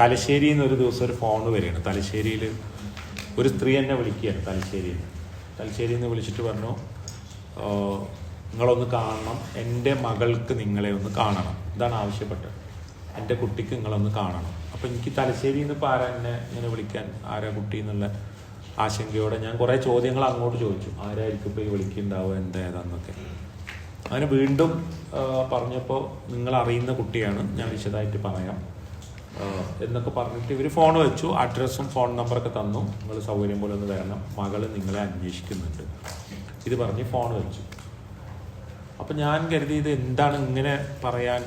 തലശ്ശേരിയിൽ നിന്ന് ഒരു ദിവസം ഒരു ഫോൺ വരികയാണ്. തലശ്ശേരിയിൽ ഒരു സ്ത്രീ എന്നെ വിളിക്കുകയാണ് തലശ്ശേരിയിൽ നിന്ന് തലശ്ശേരിയിൽ നിന്ന് വിളിച്ചിട്ട് പറഞ്ഞു "ആ, നിങ്ങളൊന്ന് കാണണം. എന്റെ മകൾക്ക് നിങ്ങളെ ഒന്ന് കാണണം. ഇതാണ് ആവശ്യപ്പെട്ടത്. എന്റെ കുട്ടിക്ക് നിങ്ങളൊന്ന് കാണണം. അപ്പോൾ എനിക്ക് തലശ്ശേരിയിൽ നിന്ന് ഇപ്പോൾ ആരാ എന്നെ ഇങ്ങനെ വിളിക്കാൻ ആരാ കുട്ടി എന്നുള്ള ആശങ്കയോടെ ഞാൻ കുറേ ചോദ്യങ്ങൾ അങ്ങോട്ട് ചോദിച്ചു. ആരായിരിക്കും ഇപ്പോൾ ഈ വിളിക്കുന്നുണ്ടാവുക? എന്താ ഏതാന്നൊക്കെ? അതിന് വീണ്ടും പറഞ്ഞപ്പോൾ നിങ്ങൾ അറിയുന്ന കുട്ടിയാണ്. ഞാൻ വിശദമായിട്ട് പറയാം. എന്നൊക്കെ പറഞ്ഞിട്ട് ഇവർ ഫോൺ വെച്ചു. അഡ്രസ്സും ഫോൺ നമ്പറൊക്കെ തന്നു. നിങ്ങൾ സൗകര്യം പോലെ ഒന്ന് വരണം. മകൾ നിങ്ങളെ അന്വേഷിക്കുന്നുണ്ട്. ഇത് പറഞ്ഞ് ഫോൺ വെച്ചു. അപ്പം ഞാൻ കരുതി ഇത് എന്താണ് ഇങ്ങനെ പറയാൻ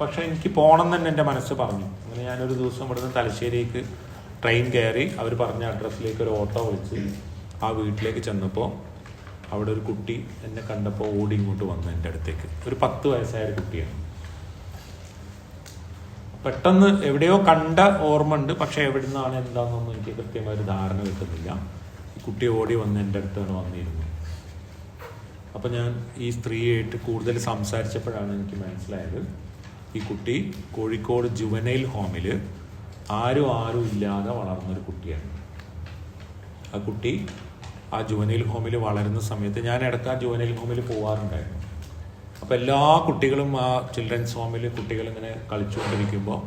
പക്ഷേ എനിക്ക് പോകണം തന്നെ എന്റെ മനസ്സ് പറഞ്ഞു. അങ്ങനെ ഞാനൊരു ദിവസം ഇവിടുന്ന് തലശ്ശേരിക്ക് ട്രെയിൻ കയറി അവർ പറഞ്ഞ അഡ്രസ്സിലേക്ക് ഒരു ഓട്ടോ വിളിച്ച് ആ വീട്ടിലേക്ക് ചെന്നപ്പോൾ അവിടെ ഒരു കുട്ടി എന്നെ കണ്ടപ്പോൾ ഓടി ഇങ്ങോട്ട് വന്നു എന്റെ അടുത്തേക്ക്. ഒരു പത്ത് വയസ്സായ ഒരു കുട്ടിയാണ്. പെട്ടെന്ന് എവിടെയോ കണ്ട ഓർമ്മ ഉണ്ട് പക്ഷെ എവിടെ നിന്നാണ് എന്താണെന്നൊന്നും എനിക്ക് കൃത്യമായ ഒരു ധാരണ കിട്ടുന്നില്ല. ഈ കുട്ടി ഓടി വന്ന് എന്റെ അടുത്താണ് വന്നിരുന്നു അപ്പൊ ഞാൻ ഈ സ്ത്രീയായിട്ട് കൂടുതൽ സംസാരിച്ചപ്പോഴാണ് എനിക്ക് മനസ്സിലായത്. ഈ കുട്ടി കോഴിക്കോട് ജുവനൈൽ ഹോമിൽ ആരും ആരും ഇല്ലാതെ വളർന്നൊരു കുട്ടിയാണ്. ആ കുട്ടി ആ ജുവനൈൽ ഹോമിൽ വളരുന്ന സമയത്ത് ഞാൻ ഇടയ്ക്ക് ആ ജുവനൈൽ ഹോമിൽ പോകാറുണ്ടായിരുന്നു അപ്പോൾ എല്ലാ കുട്ടികളും ആ ചിൽഡ്രൻസ് ഹോമിൽ കുട്ടികൾ ഇങ്ങനെ കളിച്ചുകൊണ്ടിരിക്കുമ്പോൾ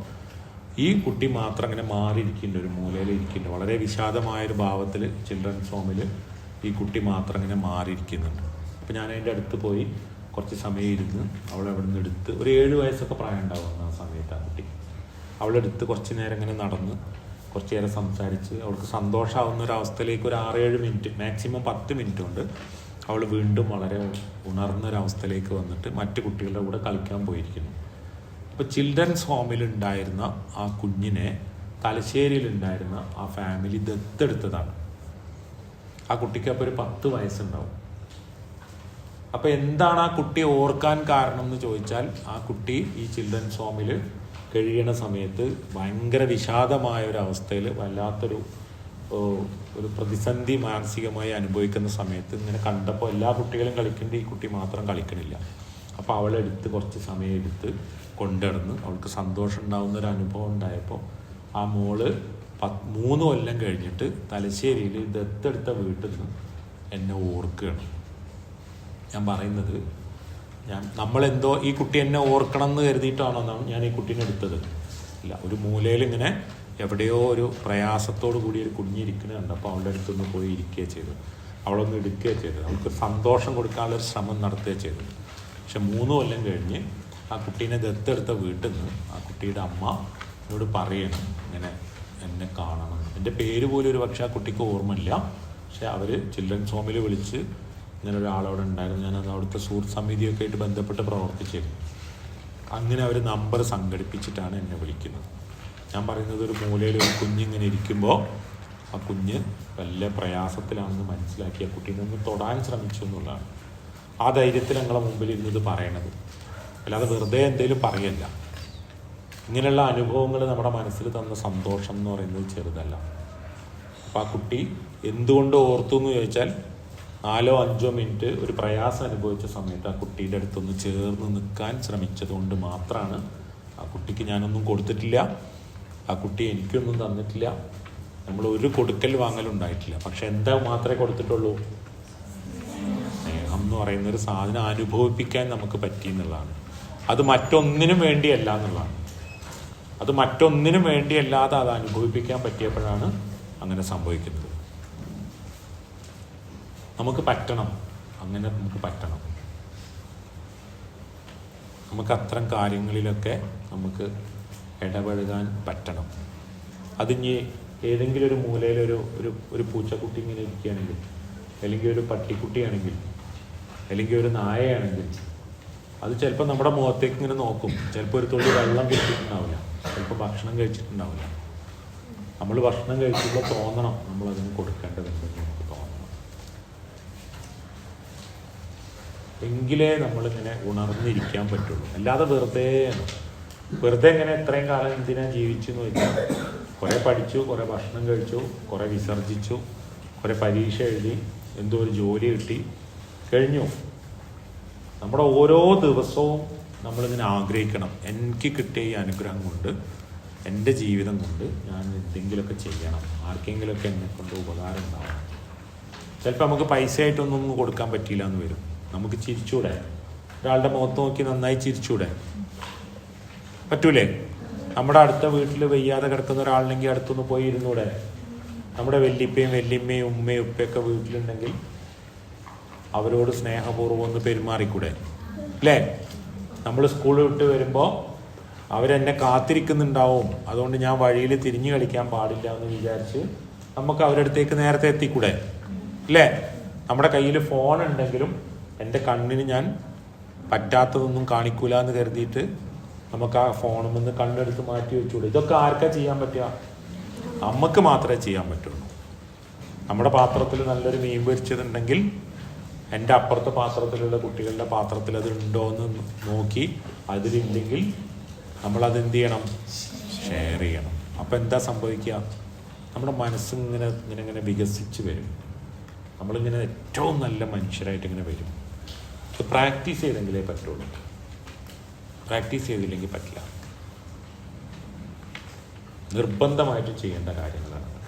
ഈ കുട്ടി മാത്രം ഇങ്ങനെ മാറിയിരിക്കുന്നുണ്ട് ഒരു മൂലയിൽ ഇരിക്കുന്നുണ്ട് വളരെ വിഷാദമായ ഒരു ഭാവത്തിൽ ചിൽഡ്രൻസ് ഹോമിൽ ഈ കുട്ടി മാത്രം ഇങ്ങനെ മാറിയിരിക്കുന്നുണ്ട്. അപ്പോൾ ഞാൻ അതിന്റെ അടുത്ത് പോയി കുറച്ച് സമയം ഇരുന്ന് അവളെ അവിടെ നിന്ന് എടുത്ത് ഒരു ഏഴ് വയസ്സൊക്കെ പ്രായം ഉണ്ടാവും ആ സമയത്ത് ആ കുട്ടി അവളെടുത്ത് കുറച്ച് നേരം ഇങ്ങനെ നടന്ന് കുറച്ച് നേരം സംസാരിച്ച് അവൾക്ക് സന്തോഷമാവുന്ന ഒരു അവസ്ഥയിലേക്ക് ഒരു ആറേഴ് മിനിറ്റ് മാക്സിമം പത്ത് മിനിറ്റ് കൊണ്ട് അവൾ വീണ്ടും വളരെ ഉണർന്ന ഒരു അവസ്ഥയിലേക്ക് വന്നിട്ട് മറ്റു കുട്ടികളുടെ കൂടെ കളിക്കാൻ പോയിരിക്കുന്നു. അപ്പോൾ ചിൽഡ്രൻസ് ഹോമിലുണ്ടായിരുന്ന ആ കുഞ്ഞിനെ തലശ്ശേരിയിലുണ്ടായിരുന്ന ആ ഫാമിലി ദത്തെടുത്തതാണ്. ആ കുട്ടിക്ക് അപ്പോൾ ഒരു പത്ത് വയസ്സുണ്ടാവും. അപ്പോൾ എന്താണ് ആ കുട്ടി ഓർക്കാൻ കാരണം എന്ന് ചോദിച്ചാൽ ആ കുട്ടി ഈ ചിൽഡ്രൻസ് ഹോമിൽ കഴിയണ സമയത്ത് ഭയങ്കര വിഷാദമായ ഒരു അവസ്ഥയിൽ വല്ലാത്തൊരു ഒരു പ്രതിസന്ധി മാനസികമായി അനുഭവിക്കുന്ന സമയത്ത് ഇങ്ങനെ കണ്ടപ്പോൾ എല്ലാ കുട്ടികളും കളിക്കുന്നുണ്ട് ഈ കുട്ടി മാത്രം കളിക്കണില്ല. അപ്പോൾ അവളെടുത്ത് കുറച്ച് സമയം എടുത്ത് കൊണ്ടുനടന്ന് അവൾക്ക് സന്തോഷം ഉണ്ടാകുന്ന ഒരു അനുഭവം ഉണ്ടായപ്പോൾ ആ മോൾ പത്ത് മൂന്ന് കൊല്ലം കഴിഞ്ഞിട്ട് തലശ്ശേരിയിൽ ദത്തെടുത്ത വീട്ടിൽ നിന്ന് എന്നെ ഓർക്കുകയാണ്. ഞാൻ പറയുന്നത് ഞാൻ നമ്മളെന്തോ ഈ കുട്ടി എന്നെ ഓർക്കണം എന്ന് കരുതിയിട്ടാണോ ഞാൻ ഈ കുട്ടീനെ എടുത്തത്? ഇല്ല ഒരു മൂലയിൽ ഇങ്ങനെ എവിടെയോ ഒരു പ്രയാസത്തോടു കൂടി ഒരു കുഞ്ഞിരിക്കുന്നത് കണ്ടപ്പോൾ അവളുടെ അടുത്തൊന്ന് പോയി ഇരിക്കുകയോ ചെയ്തു അവളൊന്ന് എടുക്കുകയോ ചെയ്തു അവൾക്ക് സന്തോഷം കൊടുക്കാനുള്ള ഒരു ശ്രമം നടത്തുകയോ ചെയ്തു പക്ഷെ മൂന്ന് കൊല്ലം കഴിഞ്ഞ് ആ കുട്ടീനെ ദത്തെടുത്ത വീട്ടിൽ നിന്ന് ആ കുട്ടിയുടെ അമ്മ എന്നോട് പറയണം ഇങ്ങനെ എന്നെ കാണണം. എന്റെ പേര് പോലും ഒരു പക്ഷേ ആ കുട്ടിക്ക് ഓർമ്മയില്ല. പക്ഷെ അവർ ചിൽഡ്രൻസ് ഹോമിൽ വിളിച്ച് ഇങ്ങനെ ഒരാളവിടെ ഉണ്ടായിരുന്നു. ഞാനത് അവിടുത്തെ സുഹൃത്ത് സമിതിയൊക്കെ ആയിട്ട് ബന്ധപ്പെട്ട് പ്രവർത്തിച്ചിരുന്നു. അങ്ങനെ അവർ നമ്പർ സംഘടിപ്പിച്ചിട്ടാണ് എന്നെ വിളിക്കുന്നത്. ഞാൻ പറയുന്നത് ഒരു മൂലയിൽ ഒരു കുഞ്ഞിങ്ങനെ ഇരിക്കുമ്പോൾ ആ കുഞ്ഞ് വല്ല പ്രയാസത്തിലാണെന്ന് മനസ്സിലാക്കി ആ കുട്ടീനെ ഒന്ന് തൊടാൻ ശ്രമിച്ചു എന്നുള്ളതാണ്. ആ ധൈര്യത്തിൽ ഞങ്ങളെ മുമ്പിൽ ഇരുന്നത് പറയണത്. അല്ലാതെ വെറുതെ എന്തെങ്കിലും പറയല്ല. ഇങ്ങനെയുള്ള അനുഭവങ്ങൾ നമ്മുടെ മനസ്സിൽ തന്ന സന്തോഷം എന്ന് പറയുന്നത് ചെറുതല്ല. അപ്പം ആ കുട്ടി എന്തുകൊണ്ട് ഓർത്തു എന്ന് ചോദിച്ചാൽ നാലോ അഞ്ചോ മിനിറ്റ് ഒരു പ്രയാസം അനുഭവിച്ച സമയത്ത് ആ കുട്ടിയുടെ അടുത്തൊന്ന് ചേർന്ന് നിൽക്കാൻ ശ്രമിച്ചതുകൊണ്ട് മാത്രമാണ് ആ കുട്ടിക്ക് ഞാനൊന്നും കൊടുത്തിട്ടില്ല. ആ കുട്ടി എനിക്കൊന്നും തന്നിട്ടില്ല. നമ്മൾ ഒരു കൊടുക്കൽ വാങ്ങലുണ്ടായിട്ടില്ല പക്ഷെ എന്താ മാത്രമേ കൊടുത്തിട്ടുള്ളൂ? സ്നേഹം എന്ന് പറയുന്ന ഒരു സാധനം അനുഭവിപ്പിക്കാൻ നമുക്ക് പറ്റി എന്നുള്ളതാണ്. അത് മറ്റൊന്നിനും വേണ്ടിയല്ല എന്നുള്ളതാണ്. അത് മറ്റൊന്നിനും വേണ്ടിയല്ലാതെ അത് അനുഭവിപ്പിക്കാൻ പറ്റിയപ്പോഴാണ് അങ്ങനെ സംഭവിക്കുന്നത്. നമുക്ക് പറ്റണം. അങ്ങനെ നമുക്ക് പറ്റണം. നമുക്ക് അത്തരം കാര്യങ്ങളിലൊക്കെ നമുക്ക് ഇടപഴകാൻ പറ്റണം. അതിഞ്ഞ് ഏതെങ്കിലും ഒരു മൂലയിൽ ഒരു ഒരു ഒരു പൂച്ചക്കുട്ടി ഇങ്ങനെ ഇരിക്കുകയാണെങ്കിൽ അല്ലെങ്കിൽ ഒരു പട്ടിക്കുട്ടിയാണെങ്കിൽ അല്ലെങ്കിൽ ഒരു നായയാണെങ്കിൽ അത് ചിലപ്പോൾ നമ്മുടെ മുഖത്തേക്ക് ഇങ്ങനെ നോക്കും. ചിലപ്പോൾ ഒരു തുള്ളി വെള്ളം കുടിച്ചിട്ടുണ്ടാവില്ല. ചിലപ്പോൾ ഭക്ഷണം കഴിച്ചിട്ടുണ്ടാവില്ല. നമ്മൾ ഭക്ഷണം കഴിക്കുമ്പോൾ തോന്നണം. നമ്മൾ അതിന് കൊടുക്കേണ്ടതുണ്ടെന്ന് നമുക്ക് തോന്നണം. എങ്കിലേ നമ്മളിങ്ങനെ ഉണർന്നിരിക്കാൻ പറ്റുള്ളൂ. അല്ലാതെ വെറുതെ വെറുതെ എങ്ങനെ ഇത്രയും കാലം എന്തിനാ ജീവിച്ചു എന്ന് വെച്ചാൽ കുറേ പഠിച്ചു കുറേ ഭക്ഷണം കഴിച്ചു കുറേ വിസർജിച്ചു കുറേ പരീക്ഷ എഴുതി എന്തോ ഒരു ജോലി കിട്ടി കഴിഞ്ഞു. നമ്മുടെ ഓരോ ദിവസവും നമ്മളിങ്ങനെ ആഗ്രഹിക്കണം. എനിക്ക് കിട്ടിയ ഈ അനുഗ്രഹം കൊണ്ട് എന്റെ ജീവിതം കൊണ്ട് ഞാൻ എന്തെങ്കിലുമൊക്കെ ചെയ്യണം. ആർക്കെങ്കിലുമൊക്കെ എന്നെ കൊണ്ട് ഉപകാരം ഉണ്ടാവണം. ചിലപ്പോൾ നമുക്ക് പൈസ ആയിട്ടൊന്നും കൊടുക്കാൻ പറ്റിയില്ല എന്ന് വരും. നമുക്ക് ചിരിച്ചൂടെ? ഒരാളുടെ മുഖത്ത് നോക്കി നന്നായി ചിരിച്ചൂടെ? പറ്റൂലേ? നമ്മുടെ അടുത്ത വീട്ടിൽ വെയ്യാതെ കിടക്കുന്ന ഒരാളുണ്ടെങ്കിൽ അടുത്തൊന്ന് പോയി ഇരുന്നൂടെ? നമ്മുടെ വല്യപ്പയും വല്യമ്മയും ഉമ്മയും ഉപ്പയൊക്കെ വീട്ടിലുണ്ടെങ്കിൽ അവരോട് സ്നേഹപൂർവം ഒന്ന് പെരുമാറിക്കൂടെ? അല്ലേ? നമ്മൾ സ്കൂൾ വിട്ട് വരുമ്പോൾ അവരെന്നെ കാത്തിരിക്കുന്നുണ്ടാവും. അതുകൊണ്ട് ഞാൻ വഴിയിൽ തിരിഞ്ഞു കളിക്കാൻ പാടില്ല എന്ന് വിചാരിച്ച് നമുക്ക് അവരടുത്തേക്ക് നേരത്തെ എത്തിക്കൂടെ? അല്ലേ? നമ്മുടെ കയ്യിൽ ഫോൺ ഉണ്ടെങ്കിലും എന്റെ കണ്ണിന് ഞാൻ പറ്റാത്തതൊന്നും കാണിക്കൂല എന്ന് കരുതിയിട്ട് നമുക്ക് ആ ഫോണിൽ നിന്ന് കണ്ണെടുത്ത് മാറ്റി വെച്ചുകൂടെ ഇതൊക്കെ ആർക്കാ ചെയ്യാൻ പറ്റുക? നമുക്ക് മാത്രമേ ചെയ്യാൻ പറ്റുള്ളൂ. നമ്മുടെ പാത്രത്തിൽ നല്ലൊരു മീൻ പൊരിച്ചതുണ്ടെങ്കിൽ എന്റെ അപ്പുറത്തെ പാത്രത്തിലുള്ള കുട്ടികളുടെ പാത്രത്തിൽ അത് ഉണ്ടോ എന്ന് നോക്കി അതിലില്ലെങ്കിൽ നമ്മളത് എന്ത് ചെയ്യണം? ഷെയർ ചെയ്യണം. അപ്പം എന്താ സംഭവിക്കുക? നമ്മുടെ മനസ്സിങ്ങനെ ഇങ്ങനെ ഇങ്ങനെ വികസിച്ച് വരും. നമ്മളിങ്ങനെ ഏറ്റവും നല്ല മനുഷ്യരായിട്ട് ഇങ്ങനെ വരും. പ്രാക്ടീസ് ചെയ്തെങ്കിലേ പറ്റുള്ളൂ. പ്രാക്ടീസ് ചെയ്തില്ലെങ്കിൽ പറ്റില്ല. നിർബന്ധമായിട്ട് ചെയ്യേണ്ട കാര്യങ്ങളാണ്.